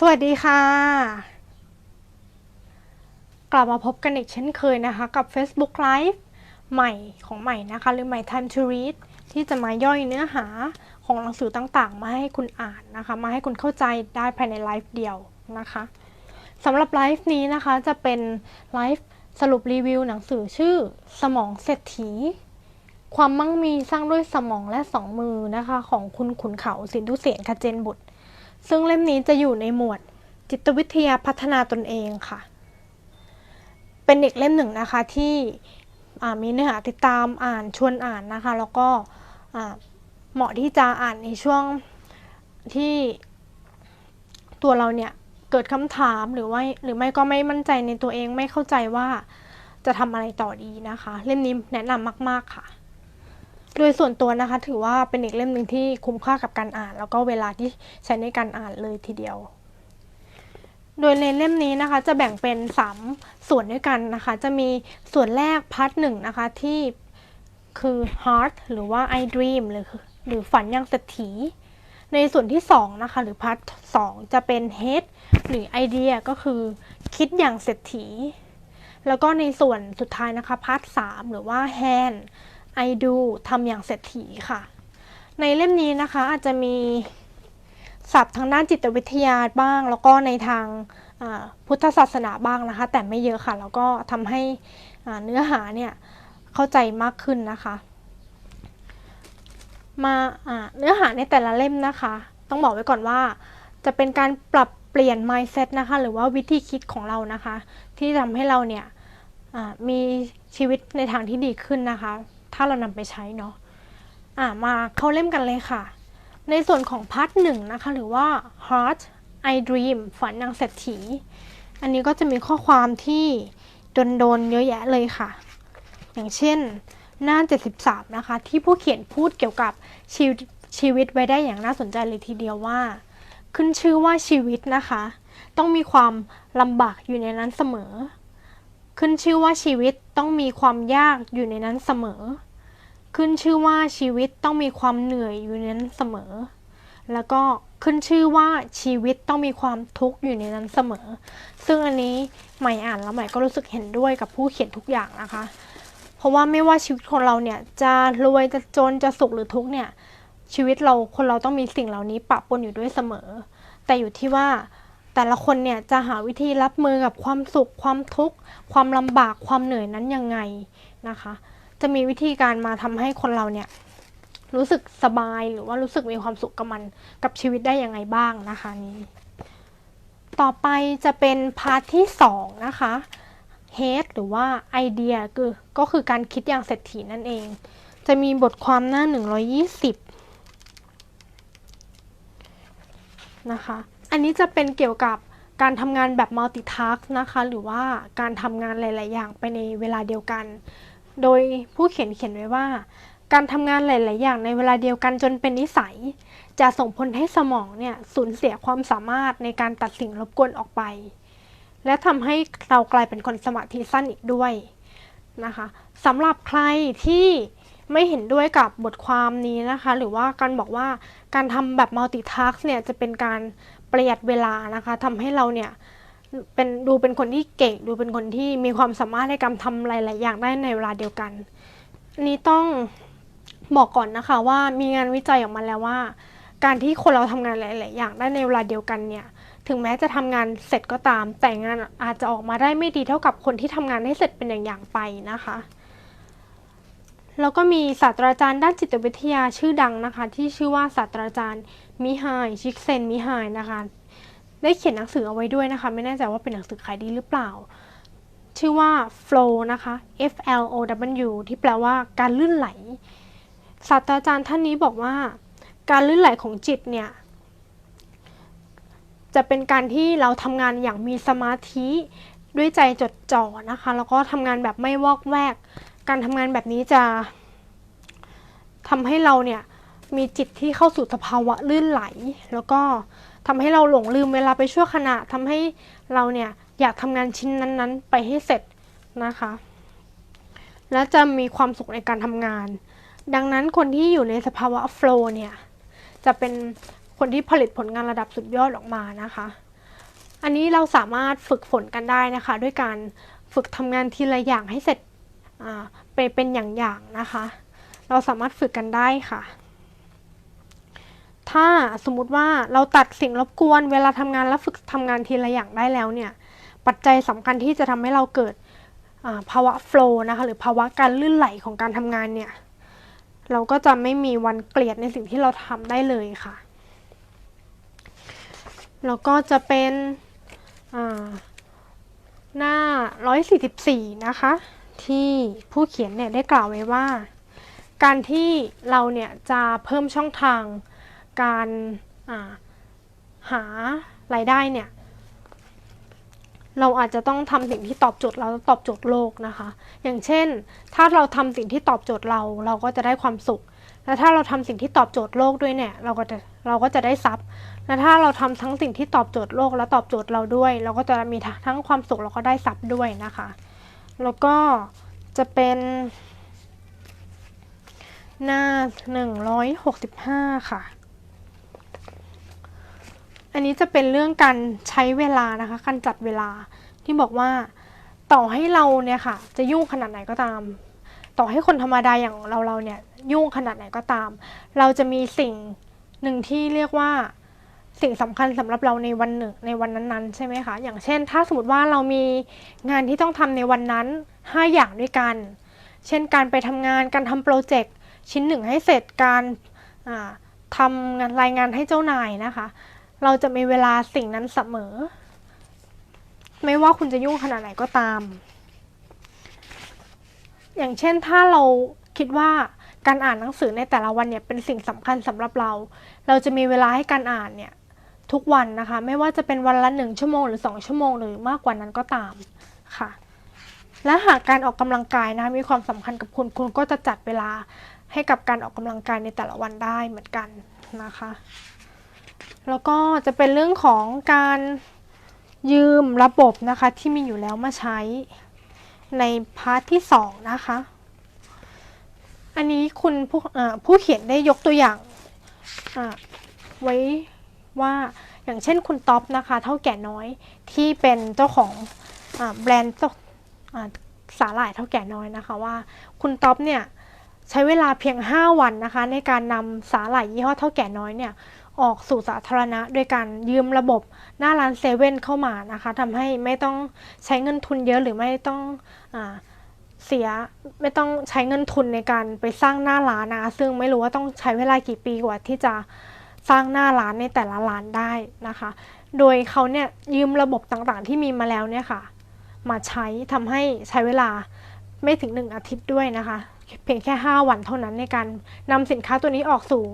สวัสดีค่ะ กลับมาพบกันอีกเช่นเคยนะคะ กับ Facebook Live ใหม่ของใหม่นะคะ หรือใหม่ Time to Read ที่จะมาย่อยเนื้อหาของหนังสือต่างๆ มาให้คุณอ่านนะคะ มาให้คุณเข้าใจได้ภายในไลฟ์เดียวนะคะสำหรับไลฟ์นี้นะคะจะเป็นไลฟ์สรุปรีวิวหนังสือชื่อสมองเศรษฐี ความมั่งมีสร้างด้วยสมองและสองมือนะคะ ของคุณขุนเขาสินทุเสียนคเจนบุตร ซึ่งเล่มนี้จะอยู่ในหมวดจิตวิทยาพัฒนาตนเองค่ะ เป็นอีกเล่มหนึ่งนะคะที่มีเนื้อหาติดตามอ่านชวนอ่านนะคะ แล้วก็เหมาะที่จะอ่านในช่วงที่ตัวเราเนี่ยเกิดคำถามหรือว่าหรือไม่ก็ไม่มั่นใจในตัวเองไม่เข้าใจว่าจะทำอะไรต่อดีนะคะ เล่มนี้แนะนำมาก ๆ ค่ะ โดยส่วนตัวนะคะ ถือว่าเป็นอีกเล่มหนึ่งที่คุ้มค่ากับการอ่าน แล้วก็เวลาที่ใช้ในการอ่านเลยทีเดียว โดยในเล่มนี้นะคะ จะแบ่งเป็น 3 ส่วนด้วยกันนะคะ จะมีส่วนแรกพาร์ทหนึ่งนะคะที่คือ heart หรือว่า I dream หรือหรือฝันยังเศรษฐีในส่วนที่2นะคะหรือพาร์ทสจะเป็น head หรือ idea ก็คือคิดอย่างเศรษฐี แล้วก็ในส่วนสุดท้ายนะคะพาร์ทสหรือว่า hand I do ทำอย่างเศรษฐีค่ะ ในเล่มนี้นะคะอาจจะมีศัพท์ทางด้านจิตวิทยาบ้าง แล้วก็ในทางพุทธศาสนาบ้างนะคะ แต่ไม่เยอะค่ะ แล้วก็ทำให้เนื้อหาเนี่ยเข้าใจมากขึ้นนะคะ มาเนื้อหาในแต่ละเล่มนะคะ ต้องบอกไว้ก่อนว่า จะเป็นการปรับเปลี่ยน mindset นะคะ หรือว่าวิธีคิดของเรานะคะ ที่ทำให้เราเนี่ยมีชีวิตในทางที่ดีขึ้นนะคะ ถ้าเรานำไปใช้เนาะอ่ามาเข้าเล่มกันเลยค่ะ ในส่วนของพาร์ทหนึ่งนะคะ หรือว่า Heart I Dream ฝันนางเศรษฐี อันนี้ก็จะมีข้อความที่โดนๆเยอะแยะเลยค่ะ อย่างเช่นหน้า 73 นะคะ ที่ผู้เขียนพูดเกี่ยวกับชีวชีวิตไว้ได้อย่างน่าสนใจเลยทีเดียวว่า ขึ้นชื่อว่าชีวิตนะคะ ต้องมีความลำบากอยู่ในนั้นเสมอ ขึ้นชื่อว่าชีวิตต้องมีความยากอยู่ในนั้นเสมอ ขึ้นชื่อว่าชีวิตต้องมีความเหนื่อยอยู่ในนั้นเสมอ แล้วก็ขึ้นชื่อว่าชีวิตต้องมีความทุกข์อยู่ในนั้นเสมอ ซึ่งอันนี้ใหม่อ่านแล้วใหม่ก็รู้สึกเห็นด้วยกับผู้เขียนทุกอย่างนะคะ เพราะว่าไม่ว่าชีวิตของเราเนี่ยจะรวยจะจนจะสุขหรือทุกข์เนี่ยชีวิตเราคนเราต้องมีสิ่งเหล่านี้ปะปนอยู่ด้วยเสมอ แต่อยู่ที่ว่าแต่ละคนเนี่ยจะหาวิธีรับมือกับความสุขความทุกข์ความลำบากความเหนื่อยนั้นยังไงนะคะ จะมีวิธีการมาทำให้คนเราเนี่ย รู้สึกสบายหรือว่ารู้สึกมีความสุขกับมันกับชีวิตได้ยังไงบ้างนะคะนี้ต่อไปจะเป็นพาร์ทที่2นะคะ head หรือว่าไอเดียคือก็คือการคิดอย่างเศรษฐีนั่นเอง จะมีบทความหน้า 120 นะคะ อันนี้จะเป็นเกี่ยวกับการทำงานแบบ multitask นะคะ หรือว่าการทำงานหลาย ๆ อย่างไปในเวลาเดียวกัน โดยผู้เขียนเขียนไว้ว่า การทำงานหลาย ๆ อย่างในเวลาเดียวกันจนเป็นนิสัย จะส่งผลให้สมองเนี่ยสูญเสียความสามารถในการตัดสิ่งรบกวนออกไป และทำให้เรากลายเป็นคนสมาธิสั้นอีกด้วยนะคะสำหรับใครที่ไม่เห็นด้วยกับบทความนี้นะคะ หรือว่าการบอกว่าการทำแบบ multitask เนี่ยจะเป็นการประหยัดเวลานะคะทำให้เราเนี่ย เป็นดูเป็นคนที่เก่ง ดูเป็นคนที่มีความสามารถในการทำหลาย ๆ อย่างได้ในเวลาเดียวกันอันนี้ต้องบอกก่อนนะคะว่ามีงานวิจัยออกมาแล้วว่า การที่คนเราทำงานหลาย ๆ อย่างได้ในเวลาเดียวกันเนี่ย ถึงแม้จะทำงานเสร็จก็ตาม แต่งานอาจจะออกมาได้ไม่ดีเท่ากับคนที่ทำงานให้เสร็จเป็นอย่างๆไปนะคะ แล้วก็มีศาสตราจารย์ด้านจิตวิทยาชื่อดังนะคะ ที่ชื่อว่าศาสตราจารย์มิไฮชิกเซนมิไฮนะคะ ได้เขียนหนังสือเอาไว้ด้วยนะคะ ไม่แน่ใจว่าเป็นหนังสือขายดีหรือเปล่า ชื่อว่า flow นะคะ F L O W ที่แปลว่าการลื่นไหล ศาสตราจารย์ท่านนี้บอกว่า การลื่นไหลของจิตเนี่ยจะเป็นการที่เราทำงานอย่างมีสมาธิด้วยใจจดจ่อนะคะ แล้วก็ทำงานแบบไม่วอกแวก การทำงานแบบนี้จะทำให้เราเนี่ยมีจิตที่เข้าสู่สภาวะลื่นไหล แล้วก็ ทำให้เราหลงลืมเวลาไปชั่วขณะทำให้เราเนี่ยอยากทำงานชิ้นนั้นๆ ไปให้เสร็จนะคะ และจะมีความสุขในการทำงาน ดังนั้นคนที่อยู่ในสภาวะโฟล์เนี่ยจะเป็นคนที่ผลิตผลงานระดับสุดยอดออกมานะคะ อันนี้เราสามารถฝึกฝนกันได้นะคะ ด้วยการฝึกทำงานทีละอย่างให้เสร็จไปเป็นอย่างๆนะคะ เราสามารถฝึกกันได้ค่ะ ถ้าสมมติว่าเราตัดสิ่งรบกวน เวลาทำงานแล้วฝึกทำงานทีละอย่างได้แล้วเนี่ย ปัจจัยสำคัญที่จะทำให้เราเกิดภาวะโฟล์นะคะ หรือภาวะการลื่นไหลของการทำงานเนี่ย เราก็จะไม่มีวันเกลียดในสิ่งที่เราทำได้เลยค่ะ แล้วก็จะเป็นอ่าหน้า 144 นะคะ ที่ผู้เขียนเนี่ยได้กล่าวไว้ว่า การที่เราเนี่ยจะเพิ่มช่องทาง การาหารายได้เนี่ยเราอาจจะต้องทำสิ่งที่ตอบโจทย์เราตอบโจทย์โลกนะคะ อย่างเช่น ถ้าเราทำสิ่งที่ตอบโจทย์เรา เราก็จะได้ความสุข และถ้าเราทำสิ่งที่ตอบโจทย์โลกด้วยเนี่ย เราก็จะเราก็จะได้ทรัพย์ และถ้าเราทำทั้งสิ่งที่ตอบโจทย์โลกและตอบโจทย์เราด้วย เราก็จะมีทั้งความสุขแล้วก็ได้ทรัพย์ด้วยนะคะ แล้วก็จะเป็นหน้า 165 ค่ะ อันนี้จะเป็นเรื่องการใช้เวลานะคะ การจัดเวลาที่บอกว่าต่อให้เราเนี่ยค่ะ จะยุ่งขนาดไหนก็ตาม ต่อให้คนธรรมดาอย่างเราเราเนี่ยยุ่งขนาดไหนก็ตาม เราจะมีสิ่งหนึ่งที่เรียกว่าสิ่งสำคัญสำหรับเราในวันหนึ่งในวันนั้นๆใช่ไหมคะอย่างเช่น ถ้าสมมติว่าเรามีงานที่ต้องทำในวันนั้น 5 อย่างด้วยกัน เช่นการไปทำงานการทำโปรเจกต์ชิ้นหนึ่งให้เสร็จการทำงานรายงานให้เจ้านายนะคะ เราจะมีเวลาสิ่งนั้นเสมอ ไม่ว่าคุณจะยุ่งขนาดไหนก็ตาม อย่างเช่นถ้าเราคิดว่าการอ่านหนังสือในแต่ละวันเนี่ยเป็นสิ่งสำคัญสำหรับเรา เราจะมีเวลาให้การอ่านเนี่ยทุกวันนะคะ ไม่ว่าจะเป็นวันละหนึ่งชั่วโมงหรือสองชั่วโมงหรือมากกว่านั้นก็ตามค่ะ และหากการออกกำลังกายนะมีความสำคัญกับคุณคุณก็จะจัดเวลาให้กับการออกกำลังกายในแต่ละวันได้เหมือนกันนะคะ แล้วก็จะเป็นเรื่องของการยืมระบบนะคะที่มีอยู่แล้วมาใช้ในพาร์ทที่สองนะคะ อันนี้คุณผู้เอ่อผู้เขียนได้ยกตัวอย่างไว้ว่าอย่างเช่นคุณท็อปนะคะเท่าแก่น้อยที่เป็นเจ้าของอแบรนด์สาหร่ายเท่าแก่น้อยนะคะว่าคุณท็อปเนี่ยใช้เวลาเพียง 5 วันนะคะในการนำสาหร่ายยี่ห้อเท่าแก่น้อยเนี่ย ออกสู่สาธารณะโดยการยืมระบบหน้าร้านเซเว่นเข้ามานะคะทำให้ไม่ต้องใช้เงินทุนเยอะหรือไม่ต้องอเสียไม่ต้องใช้เงินทุนในการไปสร้างหน้าร้านนะคะซึ่งไม่รู้ว่าต้องใช้เวลากี่ปีกว่าที่จะสร้างหน้าร้านในแต่ละร้านได้นะคะ โดยเขาเนี่ยยืมระบบต่างๆ ที่มีมาแล้วเนี่ยค่ะ มาใช้ทำให้ใช้เวลาไม่ถึง 1 อาทิตย์ด้วยนะคะ เพียงแค่ 5 วันเท่านั้นในการนำสินค้าตัวนี้ออกสู่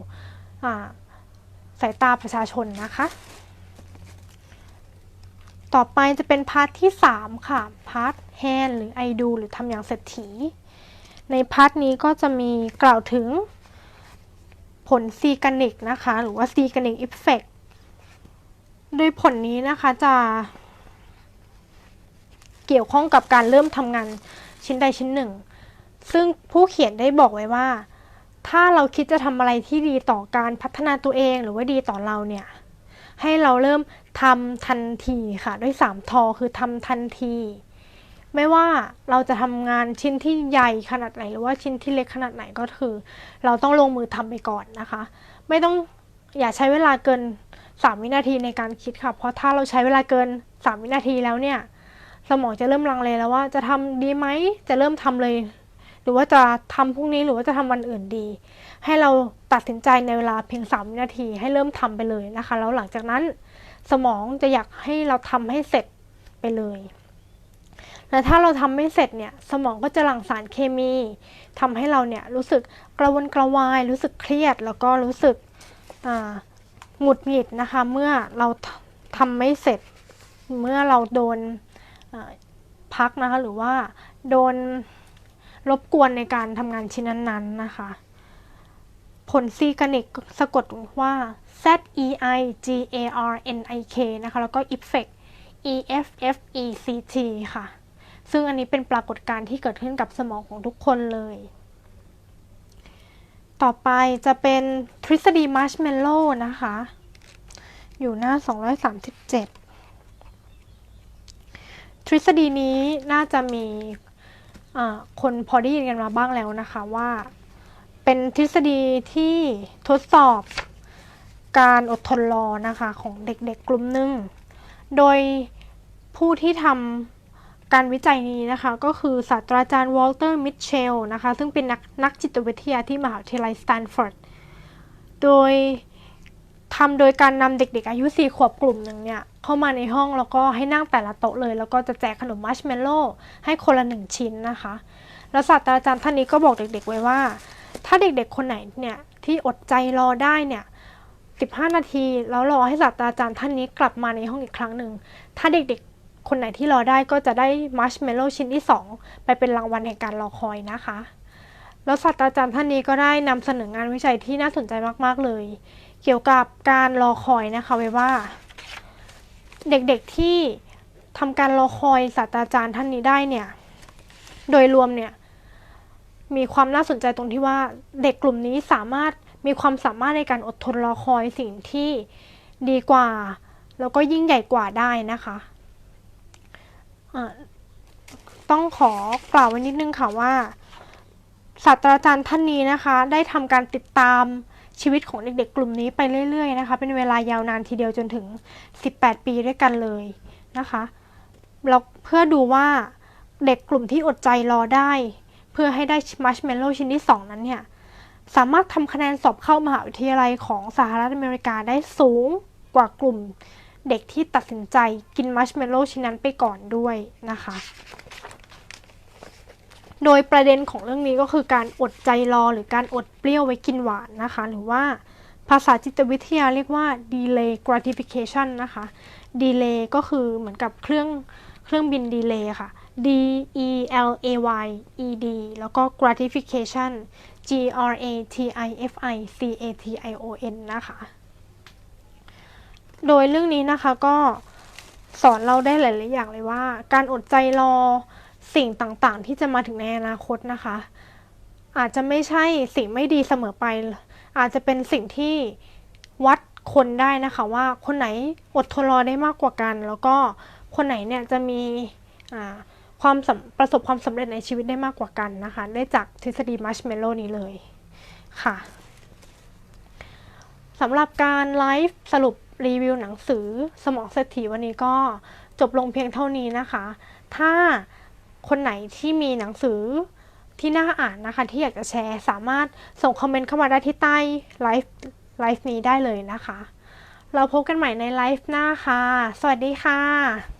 อ่า สายตาประชาชนนะคะ ต่อไปจะเป็นพาร์ทที่ 3 ค่ะ พาร์ทแฮนหรือไอดูหรือทำอย่างเศรษฐี ในพาร์ทนี้ก็จะมีกล่าวถึงผลซีกานิกนะคะ หรือว่าซีกานิกอิฟเฟกโดยผลนี้นะคะจะเกี่ยวข้องกับการเริ่มทำงานชิ้นใดชิ้นหนึ่ง ซึ่งผู้เขียนได้บอกไว้ว่า ถ้าเราคิดจะทำอะไรที่ดีต่อการพัฒนาตัวเองหรือว่าดีต่อเราเนี่ย ให้เราเริ่มทำทันทีค่ะด้วย3ทอคือทำทันที ไม่ว่าเราจะทำงานชิ้นที่ใหญ่ขนาดไหน หรือว่าชิ้นที่เล็กขนาดไหนก็คือ เราต้องลงมือทำไปก่อนนะคะ ไม่ต้องอย่าใช้เวลาเกิน 3 วินาทีในการคิดค่ะ เพราะถ้าเราใช้เวลาเกิน 3 วินาทีแล้วเนี่ย สมองจะเริ่มลังเลแล้วว่าจะทำดีไหมจะเริ่มทำเลย หรือว่าจะทำพรุ่งนี้หรือว่าจะทำวันอื่นดี ให้เราตัดสินใจในเวลาเพียง3วินาทีให้เริ่มทำไปเลยนะคะ แล้วหลังจากนั้นสมองจะอยากให้เราทำให้เสร็จไปเลยและถ้าเราทำไม่เสร็จเนี่ยสมองก็จะหลั่งสารเคมีทำให้เราเนี่ยรู้สึกกระวนกระวาย รู้สึกเครียด แล้วก็รู้สึกหงุดหงิดนะคะ เมื่อเราทำไม่เสร็จ เมื่อเราโดนพักนะคะ หรือว่าโดน รบกวนในการทำงานชิ้นนั้นๆนะคะ ผลซีกานิกสะกดว่า Z E I G A R N I K นะคะ แล้วก็ effect E F F E C T ค่ะ ซึ่งอันนี้เป็นปรากฏการณ์ที่เกิดขึ้นกับสมองของทุกคนเลย ต่อไปจะเป็นทฤษฎีมาร์ชเมลโล่นะคะ อยู่หน้า 237 ทฤษฎีนี้น่าจะมี คนพอได้ยินกันมาบ้างแล้วนะคะว่า เป็นทฤษฎีที่ทดสอบการอดทนรอนะคะของเด็กๆกลุ่มหนึ่ง โดยผู้ที่ทำการวิจัยนี้นะคะ ก็คือศาสตราจารย์วอลเตอร์มิทเชลนะคะ ซึ่งเป็นนักนักจิตวิทยาที่มหาวิทยาลัยสแตนฟอร์ด โดย ทำโดยการนำเด็กๆ อายุ 4 ขวบกลุ่มหนึ่งเนี่ย เข้ามาในห้องแล้วก็ให้นั่งแต่ละโต๊ะเลย แล้วก็จะแจกขนมมัชเมลโล่ให้คนละหนึ่งชิ้นนะคะ แล้วศาสตราจารย์ท่านนี้ก็บอกเด็กๆไว้ว่า ถ้าเด็กๆ คนไหนเนี่ยที่อดใจรอได้เนี่ย15 นาที แล้วรอให้ศาสตราจารย์ท่านนี้กลับมาในห้องอีกครั้งหนึ่ง ถ้าเด็กๆ คนไหนที่รอได้ก็จะได้มัชเมลโล่ชิ้นที่ 2 ไปเป็นรางวัลแห่งการรอคอยนะคะ แล้วศาสตราจารย์ท่านนี้ก็ได้นำเสนองานวิจัยที่น่าสนใจมากๆเลย เกี่ยวกับการรอคอยนะคะไว้ว่า เด็กๆที่ทำการรอคอยศาสตราจารย์ท่านนี้ได้เนี่ย โดยรวมเนี่ย มีความน่าสนใจตรงที่ว่าเด็กกลุ่มนี้สามารถมีความสามารถในการอดทนรอคอยสิ่งที่ดีกว่า แล้วก็ยิ่งใหญ่กว่าได้นะคะะต้องขอกล่าวไว้นิดนึงค่ะว่าศาสตราจารย์ท่านนี้นะคะ ได้ทำการติดตาม ชีวิตของเด็กๆ กลุ่มนี้ไปเรื่อยๆนะคะ เป็นเวลายาวนานทีเดียวจนถึง 18 ปีด้วยกันเลยนะคะแล้วเพื่อดูว่าเด็กกลุ่มที่อดใจรอได้ เพื่อให้ได้มัชเมลโล่ชิ้นที่ 2 นั้นเนี่ยสามารถทำคะแนนสอบเข้ามหาวิทยาลัยของสหรัฐอเมริกาได้สูงกว่ากลุ่มเด็กที่ตัดสินใจกินมัชเมลโล่ชิ้นนั้นไปก่อนด้วยนะคะ โดยประเด็นของเรื่องนี้ก็คือการอดใจรอหรือการอดเปรี้ยวไว้กินหวานนะคะ หรือว่าภาษาจิตวิทยาเรียกว่า delay gratification นะคะ delay ก็คือเหมือนกับเครื่องเครื่องบิน delay ค่ะ D E L A Y E D แล้วก็ gratification G R A T I F I C A T I O N นะคะ โดยเรื่องนี้นะคะก็สอนเราได้หลาย ๆ อย่างเลยว่า การอดใจรอ สิ่งต่างๆ ที่จะมาถึงในอนาคตนะคะ อาจจะไม่ใช่สิ่งไม่ดีเสมอไป อาจจะเป็นสิ่งที่วัดคนได้นะคะว่าคนไหนอดทนรอได้มากกว่ากัน แล้วก็คนไหนเนี่ยจะมีความประสบความสำเร็จในชีวิตได้มากกว่ากันนะคะ ได้จากทฤษฎีมัชเมลโลนี้เลยค่ะสำหรับการไลฟ์สรุปรีวิวหนังสือสมองเศรษฐีวันนี้ก็จบลงเพียงเท่านี้นะคะ ถ้า คนไหนที่มีหนังสือที่น่าอ่านนะคะ ที่อยากจะแชร์สามารถส่งคอมเมนต์เข้ามาได้ที่ใต้ไลฟ์ไลฟ์นี้ได้เลยนะคะ เราพบกันใหม่ในไลฟ์หน้าค่ะ สวัสดีค่ะ